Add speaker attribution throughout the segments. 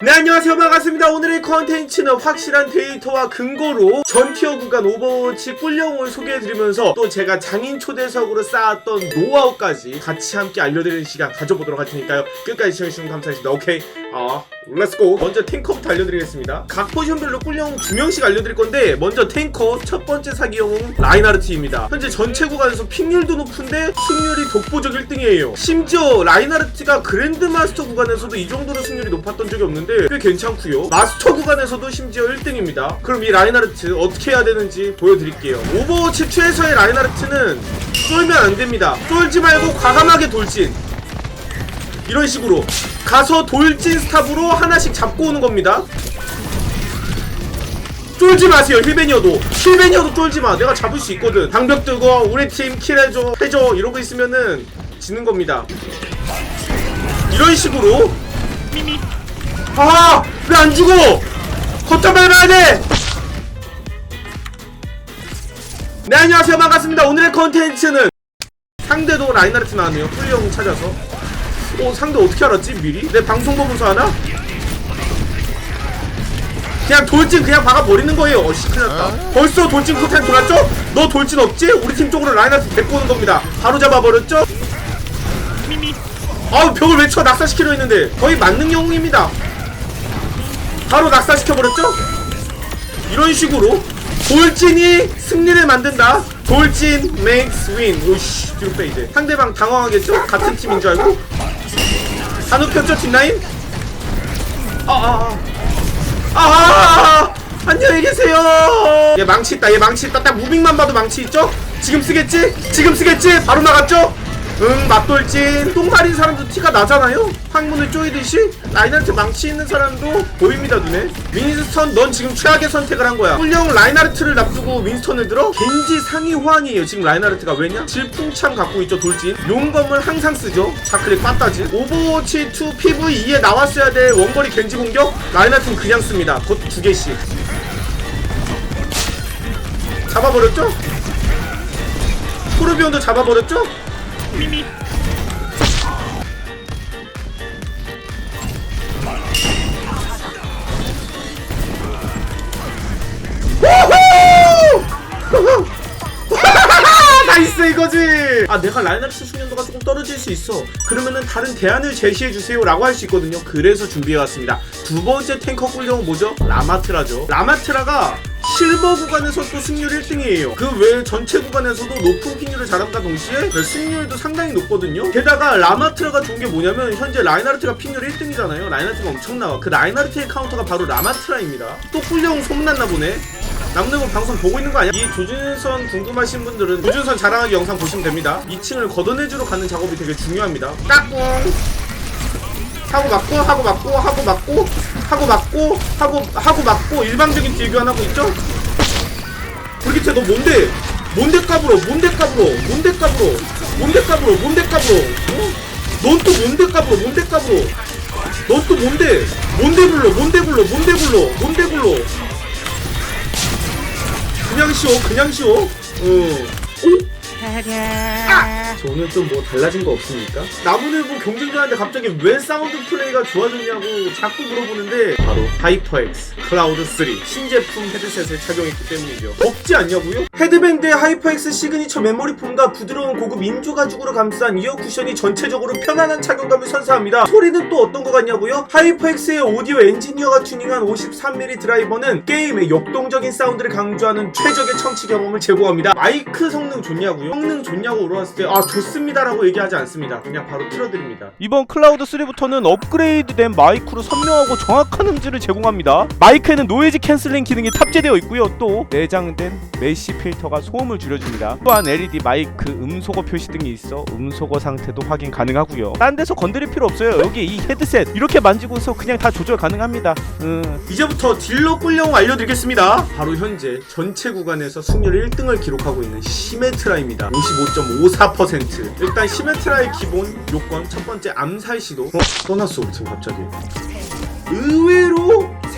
Speaker 1: 네 안녕하세요. 반갑습니다. 오늘의 컨텐츠는 확실한 데이터와 근거로 전티어 구간 오버워치 꿀영을 소개해드리면서 또 제가 장인 초대석으로 쌓았던 노하우까지 같이 함께 알려드리는 시간 가져보도록 할 테니까요. 끝까지 시청해주시면 감사하겠습니다. 오케이 아 렛츠고 먼저 탱커부터 알려드리겠습니다. 각 포지션별로 꿀영 두 명씩 알려드릴 건데 먼저 탱커 첫 번째 사기 영웅 라인하르트입니다. 현재 전체 구간에서 픽률도 높은데 승률이 독보적 1등이에요. 심지어 라인하르트가 그랜드마스터 구간에서도 이 정도로 승률이 높았던 적이 없는데 꽤 괜찮고요. 마스터 구간에서도 심지어 1등입니다. 그럼 이 라인하르트 어떻게 해야 되는지 보여드릴게요. 오버워치 최에서의 라인하르트는 쫄면 안 됩니다. 쫄지 말고 과감하게 돌진 이런 식으로 가서 돌진 스탑으로 하나씩 잡고 오는 겁니다. 쫄지 마세요 힐베니어도. 힐베니어도 쫄지 마. 내가 잡을 수 있거든. 방벽 들고 우리 팀 킬해줘 해줘. 이러고 있으면은 지는 겁니다. 이런 식으로. 아 왜 안 죽어? 거점 밟아야 돼네 네, 안녕하세요. 반갑습니다. 오늘의 컨텐츠는 상대도 라인하르트 나왔네요. 풀리형 찾아서 어 상대 어떻게 알았지 미리? 내 방송 보면서 하나? 그냥 돌진 그냥 박아버리는 거예요 어씨 큰일났다 벌써 돌진 쿠탄 돌았죠? 너 돌진 없지? 우리 팀 쪽으로 라인한테 데리고 오는 겁니다 바로 잡아버렸죠? 아우 벽을 왜쳐 낙사시키려 했는데 거의 만능 영웅입니다 바로 낙사시켜버렸죠? 이런 식으로 돌진이 승리를 만든다 돌진 makes win 오씨 뒤로 빼 이제 상대방 당황하겠죠? 같은 팀인 줄 알고 한우 폈죠 뒷라인? 아아아 아, 아, 안녕히 계세요. 얘 망치 있다. 얘 망치 있다. 딱 무빙만 봐도 망치 있죠? 지금 쓰겠지? 지금 쓰겠지? 바로 나갔죠? 응, 맞돌진. 똥 마린 사람도 티가 나잖아요? 항문을 쪼이듯이? 라인하르트 망치 있는 사람도 보입니다, 눈에. 윈스턴, 넌 지금 최악의 선택을 한 거야. 훌령 라인하르트를 납두고 윈스턴을 들어? 겐지 상위 호환이에요, 지금 라인하르트가. 왜냐? 질풍참 갖고 있죠, 돌진. 용검을 항상 쓰죠. 자클릭 빠따지. 오버워치 2 PVE에 나왔어야 될 원거리 겐지 공격? 라인하르트는 그냥 씁니다. 곧 두 개씩. 잡아버렸죠? 토르비온도 잡아버렸죠? 우후! 나이스 이거지! 아 내가 라인하르트 숙련도가 조금 떨어질 수 있어. 그러면은 다른 대안을 제시해주세요 라고 할 수 있거든요. 그래서 준비해왔습니다. 두 번째 탱커 꿀령은 뭐죠? 라마트라죠. 라마트라가 실버 구간에서 또 승률 1등이에요. 그 외 전체 구간에서도 높은 픽률을 자랑과 동시에 승률도 상당히 높거든요. 게다가 라마트라가 좋은 게 뭐냐면 현재 라인하르트가 픽률 1등이잖아요. 라인하르트가 엄청 나와. 그 라인하르트의 카운터가 바로 라마트라입니다. 또 꿀령 소문났나 보네. 남는 건 방송 보고 있는 거 아니야? 이 조준선 궁금하신 분들은 조준선 자랑하기 영상 보시면 됩니다. 2층을 걷어내주러 가는 작업이 되게 중요합니다. 까꿍 하고 맞고 하고 맞고 하고 맞고 하고 맞고 하고 하고 맞고 일방적인 딜교환 하고 있죠? 불기태 너 뭔데? 뭔데 까불어? 뭔데 까불어? 뭔데 까불어? 뭔데 까불어? 뭔데 까불어? 어? 넌또 뭔데 까불어? 뭔데 까불어? 넌또 뭔데? 뭔데 불러? 뭔데 불러? 뭔데 불러? 뭔데 불러? 그냥 쉬어 그냥 쉬어 어. 오? 아! 저는 좀뭐 달라진 거 없습니까? 나무늘 보 경쟁자인데 갑자기 왜 사운드 플레이가 좋아졌냐고 자꾸 물어보는데 바로 하이퍼엑스 클라우드 3 신제품 헤드셋을 착용했기 때문이죠 없지 않냐고요? 헤드밴드의 하이퍼엑스 시그니처 메모리 폼과 부드러운 고급 인조 가죽으로 감싼 이어 쿠션이 전체적으로 편안한 착용감을 선사합니다 소리는 또 어떤 거 같냐고요? 하이퍼엑스의 오디오 엔지니어가 튜닝한 53mm 드라이버는 게임의 역동적인 사운드를 강조하는 최적의 청취 경험을 제공합니다 마이크 성능 좋냐고요? 성능 좋냐고 물어봤을 때 아 좋습니다라고 얘기하지 않습니다 그냥 바로 틀어드립니다
Speaker 2: 이번 클라우드 3부터는 업그레이드된 마이크로 선명하고 정확한 음질을 제공합니다. 마이크에는 노이즈 캔슬링 기능이 탑재되어 있고요. 또 내장된 메쉬 필 터가 소음을 줄여줍니다. 또한 LED 마이크 음소거 표시 등이 있어 음소거 상태도 확인 가능하고요. 딴 데서 건드릴 필요 없어요. 여기 이 헤드셋 이렇게 만지고서 그냥 다 조절 가능합니다. 음,
Speaker 1: 이제부터 딜러 꿀령 알려드리겠습니다. 바로 현재 전체 구간에서 승률 1등을 기록하고 있는 시메트라입니다. 55.54%. 일단 시메트라의 기본 요건 첫 번째 암살 시도. 어? 떠났어 지금 갑자기. 의외로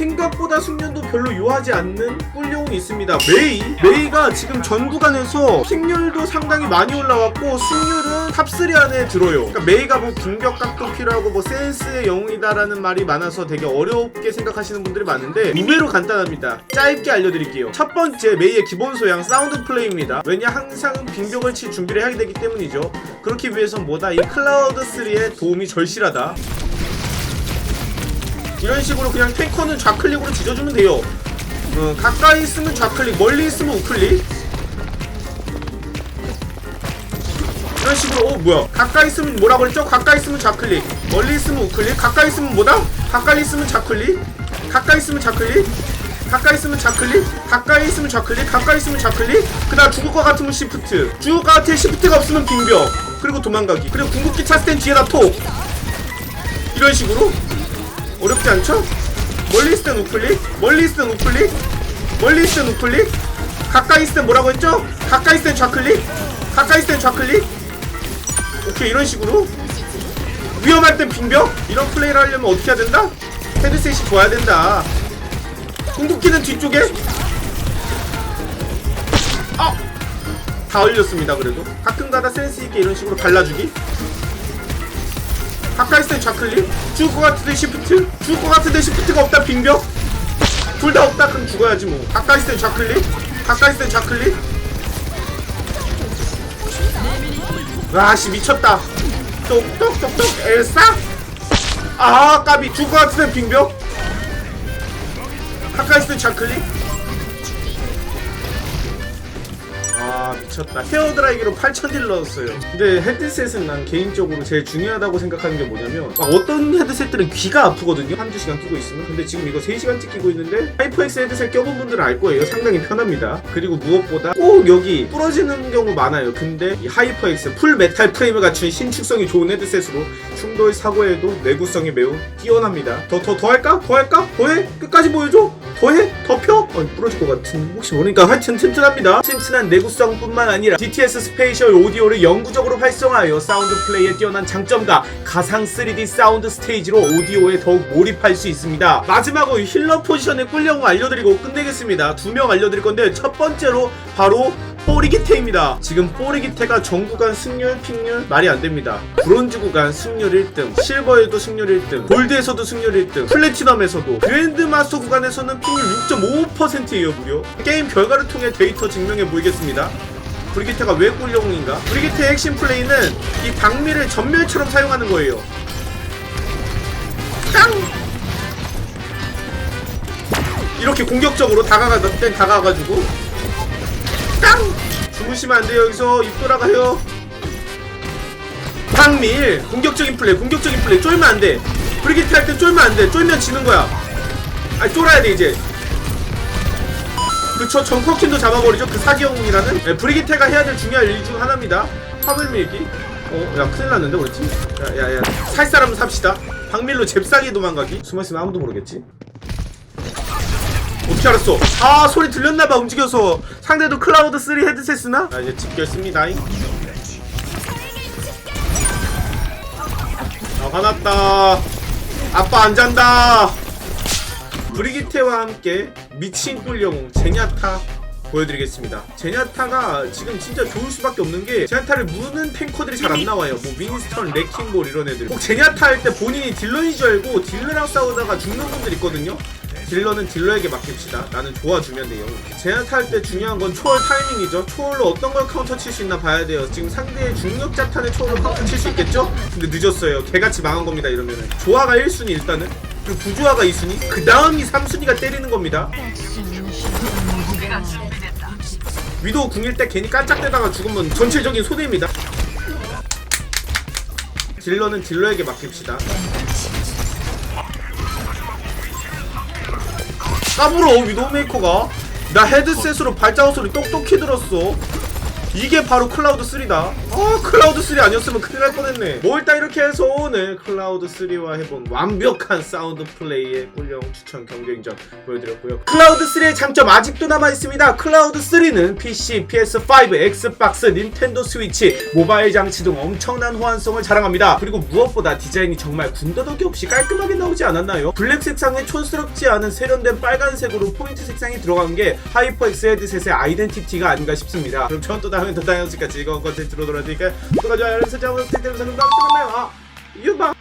Speaker 1: 생각보다 숙련도 별로 요하지 않는 꿀용이 있습니다. 메이 메이가 지금 전 구간에서 승률도 상당히 많이 올라왔고 승률은 탑3 안에 들어요. 그러니까 메이가 뭐 공격각도 필요하고 뭐 센스의 영웅이다라는 말이 많아서 되게 어렵게 생각하시는 분들이 많은데 의외로 간단합니다. 짧게 알려드릴게요. 첫 번째 메이의 기본 소양 사운드 플레이입니다. 왜냐 항상 빙벽을 칠 준비를 하게 되기 때문이죠. 그렇기 위해선 뭐다 이 클라우드 3의 도움이 절실하다. 이런 식으로 그냥 탱커는 좌클릭으로 지져주면 돼요. 어, 가까이 있으면 좌클릭, 멀리 있으면 우클릭. 이런 식으로 어 뭐야? 가까이 있으면 뭐라 그랬죠? 가까이 있으면 좌클릭, 멀리 있으면 우클릭, 가까이 있으면 뭐다? 가까이 있으면 좌클릭, 가까이 있으면 좌클릭, 가까이 있으면 좌클릭, 가까이 있으면 좌클릭, 가까이 있으면 좌클릭. 그다음 죽을 것 같으면 시프트, 죽을 것 같아 시프트가 없으면 빙벽, 그리고 도망가기, 그리고 궁극기 찼을 땐 뒤에다 톡. 이런 식으로 어렵지 않죠? 멀리 있을 땐 우클릭, 멀리 있을 땐 우클릭, 멀리 있을 땐 우클릭, 가까이 있을 땐 뭐라고 했죠? 가까이 있을 땐 좌클릭, 가까이 있을 땐 좌클릭. 오케이 이런 식으로 위험할 땐 빙벽 이런 플레이를 하려면 어떻게 해야 된다? 헤드셋이 좋아야 된다. 궁극기는 뒤쪽에. 아, 다 올렸습니다 그래도 가끔가다 센스 있게 이런 식으로 갈라주기. 가까이 땐 좌클릭. 죽을 것 같은데 시프트? 죽을 것 같은데 시프트가 없다 빙벽 둘 다 없다 그럼 죽어야지 뭐. 가까이 땐 좌클릭. 가까이 땐 좌클릭. 와씨 미쳤다. 똑똑똑똑. 엘사? 아 까비. 죽을 것 같은데 빙벽 가까이 땐 좌클릭 아 미쳤다 헤어드라이기로 8000딜 넣었어요 근데 헤드셋은 난 개인적으로 제일 중요하다고 생각하는 게 뭐냐면 막 어떤 헤드셋들은 귀가 아프거든요 한두 시간 끼고 있으면 근데 지금 이거 3시간째 끼고 있는데 하이퍼엑스 헤드셋 껴본 분들은 알 거예요 상당히 편합니다 그리고 무엇보다 꼭 여기 부러지는 경우 많아요 근데 이 하이퍼엑스 풀 메탈 프레임을 갖춘 신축성이 좋은 헤드셋으로 충돌 사고에도 내구성이 매우 뛰어납니다 더 더 더 할까? 더 할까? 더해? 끝까지 보여줘? 더해? 더 펴? 어, 부러질 것 같은 혹시 모르니까 하여튼 튼튼합니다 튼튼한 내구성뿐만 아니라 DTS 스페이셜 오디오를 영구적으로 활성화하여 사운드 플레이에 뛰어난 장점과 가상 3D 사운드 스테이지로 오디오에 더욱 몰입할 수 있습니다 마지막으로 힐러 포지션의 꿀영어 알려드리고 끝내겠습니다 두 명 알려드릴 건데 첫 번째로 바로 뽀리기테입니다. 지금 뽀리기테가 전 구간 승률, 픽률 말이 안 됩니다. 브론즈 구간 승률 1등, 실버에도 승률 1등, 골드에서도 승률 1등, 플래티넘에서도, 그랜드 마스터 구간에서는 픽률 6.55%예요 무려. 게임 결과를 통해 데이터 증명해 보이겠습니다. 브리기테가 왜 꿀영웅인가? 브리기테의 핵심 플레이는 이 방미를 전멸처럼 사용하는 거예요. 깡! 이렇게 공격적으로 다가가, 땐 다가가가지고 땅! 주무시면 안 돼요. 여기서 입 돌아가요. 박밀 공격적인 플레이, 공격적인 플레이. 쫄면 안 돼. 브리기트 할 때 쫄면 안 돼. 쫄면 지는 거야. 아니 쫄아야 돼 이제. 그쵸 정커킨도 잡아버리죠 그 사기 영웅이라는 네, 브리기테가 해야 될 중요한 일 중 하나입니다 화물 밀기 어 야 큰일 났는데 그렇지 야야야 살 사람 삽시다 박밀로 잽싸게 도망가기 숨어있으면 아무도 모르겠지 어떻게 알았어? 아 소리 들렸나봐 움직여서 상대도 클라우드 3 헤드셋 쓰나? 자 이제 집결습니다 아 화났다 아빠 안 잔다 브리기테와 함께 미친 꿀 영웅 제냐타 보여드리겠습니다. 제냐타가 지금 진짜 좋을 수밖에 없는 게 제냐타를 무는 탱커들이 잘 안 나와요. 뭐 윈스턴, 레킹볼 이런 애들. 꼭 제냐타 할 때 본인이 딜러인 줄 알고 딜러랑 싸우다가 죽는 분들 있거든요. 딜러는 딜러에게 맡깁시다. 나는 도와주면 돼요. 제냐타 할 때 중요한 건 초월 타이밍이죠. 초월로 어떤 걸 카운터 칠 수 있나 봐야 돼요. 지금 상대의 중력 자탄의 초월로 카운터 칠 수 있겠죠? 근데 늦었어요. 개같이 망한 겁니다. 이러면은 조화가 1순위 일단은 그리고 부조화가 2순위 그 다음이 3순위가 때리는 겁니다. 위도우 궁일 때 괜히 깜짝대다가 죽으면 전체적인 손해입니다. 딜러는 딜러에게 맡깁시다. 까불어 위도우 메이커가 나 헤드셋으로 발자국 소리 똑똑히 들었어. 이게 바로 클라우드 3다. 아 클라우드 3 아니었으면 큰일 날 뻔했네. 뭐 일단 이렇게 해서 오늘 클라우드 3와 해본 완벽한 사운드 플레이의 꿀영 추천 경쟁전 보여드렸고요. 클라우드 3의 장점 아직도 남아있습니다. 클라우드 3는 PC, PS5, 엑스박스, 닌텐도 스위치, 모바일 장치 등 엄청난 호환성을 자랑합니다. 그리고 무엇보다 디자인이 정말 군더더기 없이 깔끔하게 나오지 않았나요? 블랙 색상에 촌스럽지 않은 세련된 빨간색으로 포인트 색상이 들어간 게 하이퍼엑스 헤드셋의 아이덴티티가 아닌가 싶습니다. 그럼 전또다 음에 더 다양한 즐거운 컨텐츠로 돌아드릴까요? 구독과 좋아요 알림 설정 부탁드리면서 그럼 다음에 또 만나요 아 유바